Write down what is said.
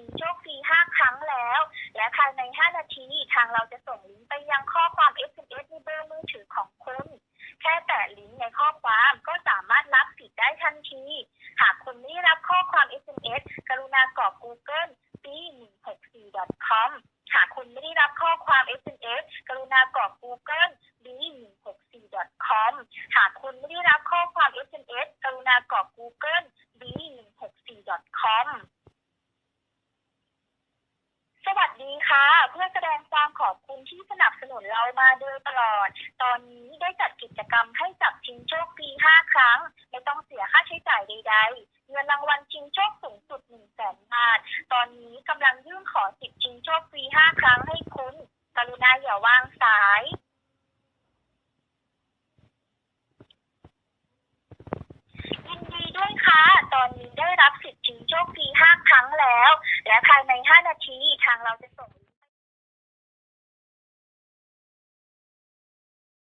ชิงโชคฟรี5 ครั้งแล้ว และภายใน 5 นาทีทางเราจะส่งลิงก์ไปยังข้อความ SMS ในเบอร์มือถือของคุณ แค่แตะลิงก์ในข้อความก็สามารถรับสิทธิ์ได้ทันที หากคุณไม่ได้รับข้อความ SMS กรุณากรอก Google b 1 6 4 com หากคุณไม่ได้รับข้อความ SMS กรุณากรอก Google b 1 6 4 com หากคุณไม่ได้รับข้อความ SMS กรุณากรอก Google b 1 6 4 com สวัสดีค่ะ เพื่อแสดงความขอบคุณที่สนับสนุนเรามาโดยตลอด ตอนนี้ได้จัดกิจกรรมให้จับชิงโชคฟรี5ครั้ง ไม่ต้องเสียค่าใช้จ่ายใด ๆ เงินรางวัลชิงโชคสูงสุด1 0 0 0 0แสนบาท ตอนนี้กำลังยื่นขอสิทธิ์ชิงโชคฟรี5ครั้งให้คุณ กรุณาอย่าวางสาย ยินดีด้วยค่ะ ตอนนี้ได้รับสิทธิ์ชิงโชคฟรี 5 ครั้งแล้ว และภายใน 5 นาทีทางเราจะส่ง